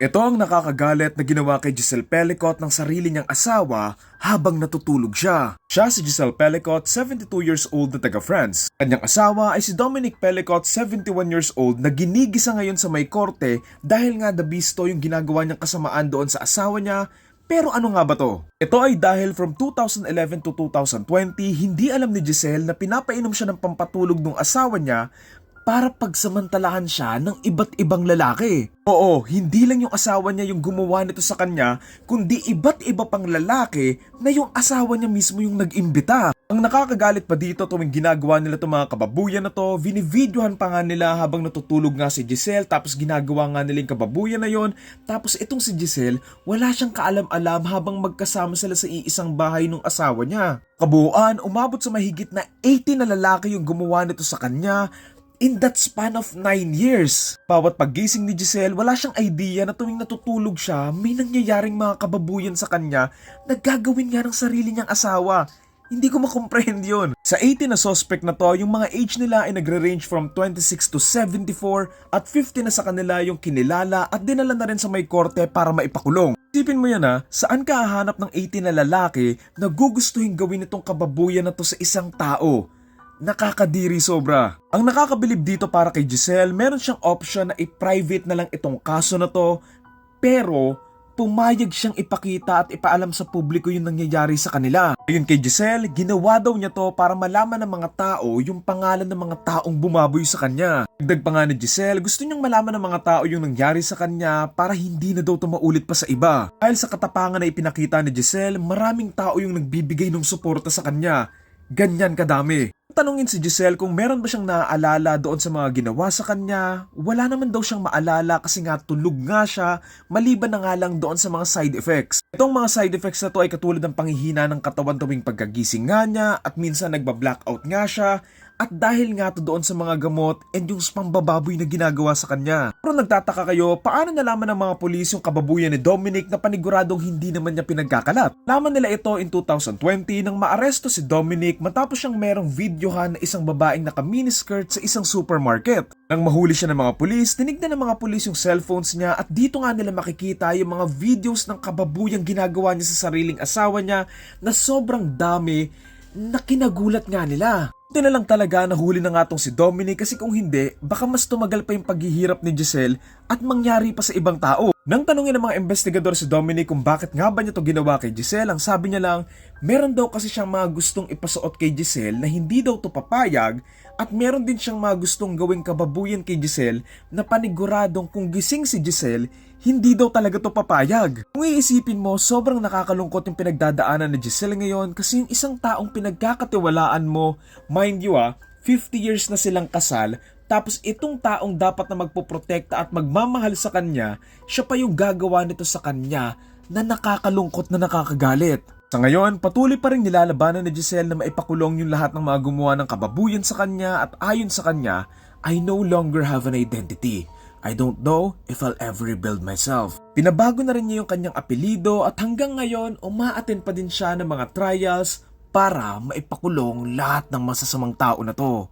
Ito ang nakakagalit na ginawa kay Giselle Pelicot ng sarili niyang asawa habang natutulog siya. Siya si Giselle Pelicot, 72 years old na taga-France. Kanyang asawa ay si Dominic Pelicot, 71 years old na ginigisa ngayon sa may korte dahil nga nabisto yung ginagawa niyang kasamaan doon sa asawa niya pero ano nga ba to? Ito ay dahil from 2011 to 2020, hindi alam ni Giselle na pinapainom siya ng pampatulog ng asawa niya para pagsamantalahan siya ng iba't ibang lalaki. Oo, hindi lang yung asawa niya yung gumawa nito sa kanya, kundi iba't iba pang lalaki na yung asawa niya mismo yung nag-imbita. Ang nakakagalit pa dito tuwing ginagawa nila itong mga kababuyan na to, vinivideohan pa nga nila habang natutulog nga si Giselle tapos ginagawa nga nila yung kababuyan na yon tapos itong si Giselle, wala siyang kaalam-alam habang magkasama sila sa iisang bahay ng asawa niya. Kabuuan, umabot sa mahigit na 80 na lalaki yung gumawa nito sa kanya in that span of 9 years. Bawat paggising ni Giselle, wala siyang idea na tuwing natutulog siya, may nangyayaring mga kababuyan sa kanya na gagawin nga ng sarili niyang asawa. Hindi ko makomprehend yun. Sa 18 na suspect na to, yung mga age nila ay nagre-range from 26 to 74 at 50 na sa kanila yung kinilala at dinala na rin sa may korte para maipakulong. Isipin mo yan ha, saan ka hahanap ng 18 na lalaki na gugustuhin gawin itong kababuyan na to sa isang tao? Nakakadiri sobra. Ang nakakabilib dito para kay Giselle, meron siyang option na i-private na lang itong kaso na to, pero pumayag siyang ipakita at ipaalam sa publiko yung nangyayari sa kanila. Ayun kay Giselle, ginawa daw niya to para malaman ng mga tao yung pangalan ng mga taong bumaboy sa kanya. Dagdag pa nga ni Giselle, gusto niyang malaman ng mga tao yung nangyari sa kanya para hindi na daw to maulit pa sa iba. Dahil sa katapangan na ipinakita ni Giselle, maraming tao yung nagbibigay ng suporta sa kanya. Ganyan kadami. Tanungin si Giselle kung meron ba siyang naaalala doon sa mga ginawa sa kanya. Wala naman daw siyang maalala kasi nga tulog nga siya, maliban na nga lang doon sa mga side effects. Itong mga side effects na to ay katulad ng panghihina ng katawan tuwing pagkagising nga niya at minsan nagba-blackout nga siya at dahil nga to doon sa mga gamot and yung pambababoy na ginagawa sa kanya. Pero nagtataka kayo, paano nalaman ng mga polis yung kababuyan ni Dominic na paniguradong hindi naman niya pinagkakalat? Laman nila ito in 2020 nang maaresto si Dominic matapos siyang merong videohan na isang babaeng naka-miniskirt sa isang supermarket. Nang mahuli siya ng mga polis, tinignan ng mga polis yung cellphones niya at dito nga nila makikita yung mga videos ng kababuyang ginagawa niya sa sariling asawa niya na sobrang dami na kinagulat nga nila. Ito na lang talaga nahuli na nga tong si Dominic kasi kung hindi, baka mas tumagal pa yung paghihirap ni Giselle at mangyari pa sa ibang tao. Nang tanungin ng mga investigador si Dominic kung bakit nga ba niya to ginawa kay Giselle, ang sabi niya lang, meron daw kasi siyang mga gustong ipasuot kay Giselle na hindi daw to papayag at meron din siyang mga gustong gawing kababuyan kay Giselle na paniguradong kung gising si Giselle, hindi daw talaga to papayag. Kung iisipin mo, sobrang nakakalungkot yung pinagdadaanan ni Giselle ngayon kasi yung isang taong pinagkakatiwalaan mo, mind you ah, 50 years na silang kasal, tapos itong taong dapat na magpoprotekta at magmamahal sa kanya, siya pa yung gagawa nito sa kanya na nakakalungkot na nakakagalit. Sa ngayon, patuloy pa rin nilalabanan ni Giselle na maipakulong yung lahat ng mga gumawa ng kababuyan sa kanya at ayon sa kanya, I no longer have an identity. I don't know if I'll ever rebuild myself. Pinabago na rin niya yung kanyang apelido at hanggang ngayon, umaaten pa din siya ng mga trials para maipakulong lahat ng masasamang tao na to.